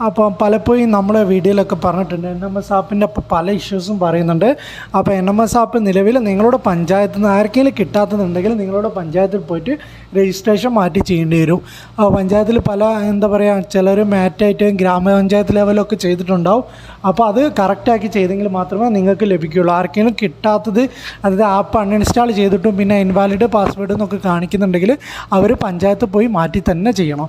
അപ്പോൾ പലപ്പോഴും നമ്മളെ വീഡിയോയിലൊക്കെ പറഞ്ഞിട്ടുണ്ട് എൻ എം എസ് ആപ്പിന്റെ പല ഇഷ്യൂസും പറയുന്നുണ്ട്. അപ്പോൾ എൻ എം എസ് ആപ്പ് നിലവിൽ നിങ്ങളുടെ പഞ്ചായത്തിൽ നിന്ന് ആർക്കെങ്കിലും കിട്ടാത്തതുണ്ടെങ്കിൽ നിങ്ങളുടെ പഞ്ചായത്തിൽ പോയിട്ട് രജിസ്ട്രേഷൻ മാറ്റി ചെയ്യേണ്ടി വരും. പഞ്ചായത്തിൽ പല എന്താ പറയുക ചിലർ മാറ്റായിട്ട് ഗ്രാമപഞ്ചായത്ത് ലെവലൊക്കെ ചെയ്തിട്ടുണ്ടാവും. അപ്പോൾ അത് കറക്റ്റാക്കി ചെയ്തെങ്കിൽ മാത്രമേ നിങ്ങൾക്ക് ലഭിക്കുകയുള്ളൂ. ആർക്കെങ്കിലും കിട്ടാത്തത് അതായത് ആപ്പ് അൺഇൻസ്റ്റാൾ ചെയ്തിട്ടും പിന്നെ ഇൻവാലിഡ് പാസ്വേഡ് എന്നൊക്കെ കാണിക്കുന്നുണ്ടെങ്കിൽ അവർ പഞ്ചായത്ത് പോയി മാറ്റി തന്നെ ചെയ്യണം.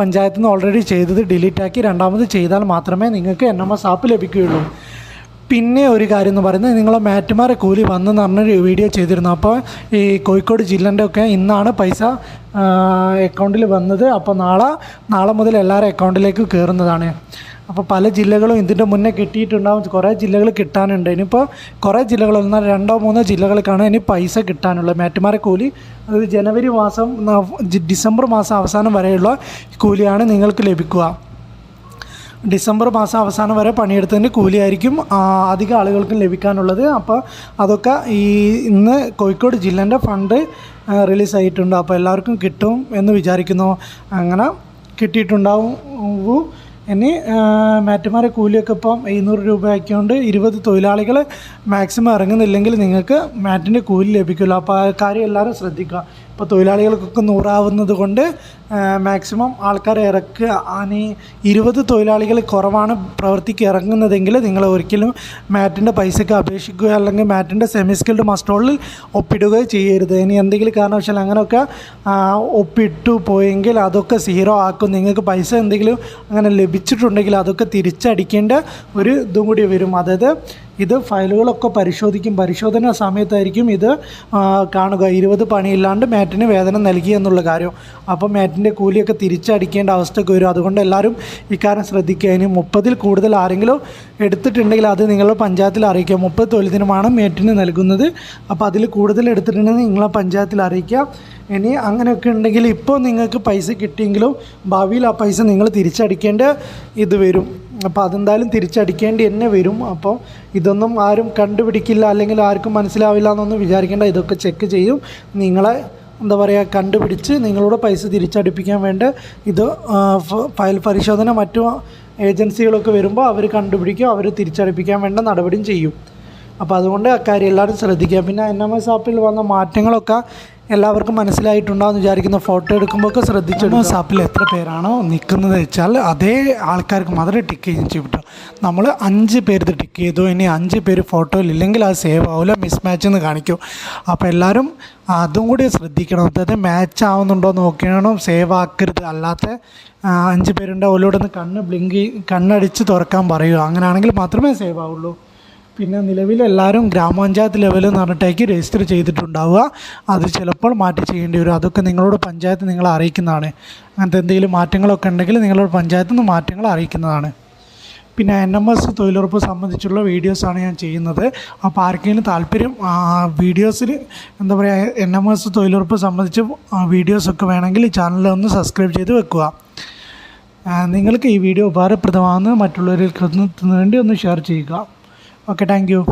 പഞ്ചായത്തിൽ നിന്ന് ഓൾറെഡി ചെയ്തത് ഡിലീറ്റാക്കി രണ്ടാമത് ചെയ്താൽ മാത്രമേ നിങ്ങൾക്ക് എൻ എം എസ് ആപ്പ് ലഭിക്കുകയുള്ളൂ. പിന്നെ ഒരു കാര്യം എന്ന് പറയുന്നത് നിങ്ങളെ മാറ്റുമാരെ കൂലി വന്നെന്ന് പറഞ്ഞൊരു വീഡിയോ ചെയ്തിരുന്നു. അപ്പോൾ ഈ കോഴിക്കോട് ജില്ലന്റെ ഒക്കെ ഇന്നാണ് പൈസ അക്കൗണ്ടിൽ വന്നത്. അപ്പോൾ നാളെ നാളെ മുതൽ എല്ലാവരുടെ അക്കൗണ്ടിലേക്ക് കയറുന്നതാണ് അപ്പോൾ പല ജില്ലകളും ഇതിന്റെ മുന്നേ കിട്ടിയിട്ടുണ്ടാവും. കുറേ ജില്ലകൾ കിട്ടാനുണ്ട്. ഇനിയിപ്പോൾ കുറേ ജില്ലകൾ എന്നാൽ രണ്ടോ മൂന്നോ ജില്ലകൾക്കാണ് ഇനി പൈസ കിട്ടാനുള്ളത്. മേറ്റുമാരെ കൂലി അതായത് ജനുവരി മാസം ഡിസംബർ മാസം അവസാനം വരെയുള്ള കൂലിയാണ് നിങ്ങൾക്ക് ലഭിക്കുക. ഡിസംബർ മാസം അവസാനം വരെ പണിയെടുത്തതിന്റെ കൂലിയായിരിക്കും അധികം ആളുകൾക്കും ലഭിക്കാനുള്ളത്. അപ്പോൾ അതൊക്കെ ഈ ഇന്ന് കോഴിക്കോട് ജില്ലേന്റെ ഫണ്ട് റിലീസ് ആയിട്ടുണ്ട് അപ്പോൾ എല്ലാവർക്കും കിട്ടും എന്ന് വിചാരിക്കുന്നു. അങ്ങനെ കിട്ടിയിട്ടുണ്ടാവും ഇനി മാറ്റുമാരെ കൂലിയൊക്കെ ഇപ്പം എഴുന്നൂറ് രൂപ ആക്കിക്കൊണ്ട് ഇരുപത് തൊഴിലാളികൾ മാക്സിമം ഇറങ്ങുന്നില്ലെങ്കിൽ നിങ്ങൾക്ക് മാറ്റിന്റെ കൂലി ലഭിക്കില്ല അപ്പോൾ ആ കാര്യം എല്ലാവരും ശ്രദ്ധിക്കുക. ഇപ്പോൾ തൊഴിലാളികൾക്കൊക്കെ നൂറാവുന്നത് കൊണ്ട് മാക്സിമം ആൾക്കാരെ ഇറക്കുക. ആനി ഇരുപത് തൊഴിലാളികൾ കുറവാണ് പ്രവൃത്തിക്ക് ഇറങ്ങുന്നതെങ്കിൽ നിങ്ങൾ ഒരിക്കലും മാറ്റിന്റെ പൈസയ്ക്ക് അപേക്ഷിക്കുക അല്ലെങ്കിൽ മാറ്റിന്റെ സെമി സ്കിൽഡ് മസ്റ്റോളിൽ ഒപ്പിടുകയോ ചെയ്യരുത്. ഇനി എന്തെങ്കിലും കാരണവശാൽ അങ്ങനെയൊക്കെ ഒപ്പിട്ടു പോയെങ്കിൽ അതൊക്കെ സീറോ ആക്കും. നിങ്ങൾക്ക് പൈസ എന്തെങ്കിലും അങ്ങനെ ലഭിച്ചിട്ടുണ്ടെങ്കിൽ അതൊക്കെ തിരിച്ചടിക്കേണ്ട ഒരു ഇതും കൂടി വരും. അതായത് ഇത് ഫയലുകളൊക്കെ പരിശോധിക്കും. പരിശോധന സമയത്തായിരിക്കും ഇത് കാണുക. ഇരുപത് പണിയില്ലാണ്ട് മാറ്റിന് വേതനം നൽകി എന്നുള്ള കാര്യം. അപ്പോൾ മാറ്റിന്റെ കൂലിയൊക്കെ തിരിച്ചടിക്കേണ്ട അവസ്ഥയൊക്കെ വരും. അതുകൊണ്ട് എല്ലാവരും ഇക്കാര്യം ശ്രദ്ധിക്കുക. ഇനി മുപ്പതിൽ കൂടുതൽ ആരെങ്കിലും എടുത്തിട്ടുണ്ടെങ്കിൽ അത് നിങ്ങൾ പഞ്ചായത്തിൽ അറിയിക്കുക. മുപ്പത് തൊഴിൽ ദിനമാണ് മേറ്റിന് നൽകുന്നത്. അപ്പോൾ അതിൽ കൂടുതൽ എടുത്തിട്ടുണ്ടെങ്കിൽ നിങ്ങളെ പഞ്ചായത്തിൽ അറിയിക്കുക. ഇനി അങ്ങനെയൊക്കെ ഉണ്ടെങ്കിൽ ഇപ്പോൾ നിങ്ങൾക്ക് പൈസ കിട്ടിയെങ്കിലും ഭാവിയിൽ ആ പൈസ നിങ്ങൾ തിരിച്ചടിക്കേണ്ട ഇത് വരും. അപ്പോൾ അതെന്തായാലും തിരിച്ചടിക്കേണ്ടി തന്നെ വരും. അപ്പോൾ ഇതൊന്നും ആരും കണ്ടുപിടിക്കില്ല അല്ലെങ്കിൽ ആർക്കും മനസ്സിലാവില്ല എന്നൊന്നും വിചാരിക്കേണ്ട. ഇതൊക്കെ ചെക്ക് ചെയ്യും. നിങ്ങളെ എന്താ പറയുക കണ്ടുപിടിച്ച് നിങ്ങളുടെ പൈസ തിരിച്ചടിപ്പിക്കാൻ വേണ്ട. ഇത് ഫയൽ പരിശോധന മറ്റു ഏജൻസികളൊക്കെ വരുമ്പോൾ അവർ കണ്ടുപിടിക്കും അവർ തിരിച്ചടിപ്പിക്കാൻ വേണ്ട നടപടിയും ചെയ്യും. അപ്പോൾ അതുകൊണ്ട് അക്കാര്യം എല്ലാവരും ശ്രദ്ധിക്കുക. പിന്നെ എൻ എം എസ് ആപ്പിൽ വന്ന മാറ്റങ്ങളൊക്കെ എല്ലാവർക്കും മനസ്സിലായിട്ടുണ്ടാവുന്ന വിചാരിക്കുന്ന. ഫോട്ടോ എടുക്കുമ്പോഴൊക്കെ ശ്രദ്ധിച്ചു എൻ എസ് എത്ര പേരാണോ നിൽക്കുന്നത് വെച്ചാൽ അതേ ആൾക്കാർക്ക് മാത്രമേ ടിക്ക് ചെയ്യും പറ്റും നമ്മൾ അഞ്ച് പേര് ടിക്ക് ചെയ്തു. ഇനി അഞ്ച് പേര് ഫോട്ടോയിൽ ഇല്ലെങ്കിൽ അത് സേവ് ആവില്ല മിസ് മാച്ച് എന്ന് കാണിക്കും. അപ്പോൾ എല്ലാവരും അതും കൂടി ശ്രദ്ധിക്കണം. അതായത് മാച്ച് ആവുന്നുണ്ടോ നോക്കണം സേവ് ആക്കരുത്. അല്ലാത്ത അഞ്ച് പേരുണ്ട് ഓലോടൊന്ന് കണ്ണ് ബ്ലിങ്ക് കണ്ണടിച്ച് തുറക്കാൻ പറയുക. അങ്ങനെയാണെങ്കിൽ മാത്രമേ സേവ് ആവുള്ളൂ. പിന്നെ നിലവിൽ എല്ലാവരും ഗ്രാമപഞ്ചായത്ത് ലെവലിൽ പറഞ്ഞിട്ടേക്ക് രജിസ്റ്റർ ചെയ്തിട്ടുണ്ടാവുക. അത് ചിലപ്പോൾ മാറ്റി ചെയ്യേണ്ടി വരും. അതൊക്കെ നിങ്ങളോട് പഞ്ചായത്ത് നിങ്ങളെ അറിയിക്കുന്നതാണ്. അങ്ങനത്തെ എന്തെങ്കിലും മാറ്റങ്ങളൊക്കെ ഉണ്ടെങ്കിൽ നിങ്ങളോട് പഞ്ചായത്തിൽ നിന്ന് മാറ്റങ്ങൾ അറിയിക്കുന്നതാണ്. പിന്നെ എൻ എം എസ് തൊഴിലുറപ്പ് സംബന്ധിച്ചുള്ള വീഡിയോസാണ് ഞാൻ ചെയ്യുന്നത്. അപ്പോൾ ആർക്കെങ്കിലും താല്പര്യം വീഡിയോസിൽ എന്താ പറയുക എൻ എം എസ് തൊഴിലുറപ്പ് സംബന്ധിച്ച് വീഡിയോസൊക്കെ വേണമെങ്കിൽ ഈ ചാനലൊന്ന് സബ്സ്ക്രൈബ് ചെയ്ത് വെക്കുക. നിങ്ങൾക്ക് ഈ വീഡിയോ ഉപകാരപ്രദമാകുന്നത് മറ്റുള്ളവരിൽ എത്തുന്നതിന് വേണ്ടി ഒന്ന് ഷെയർ ചെയ്യുക. Okay, thank you.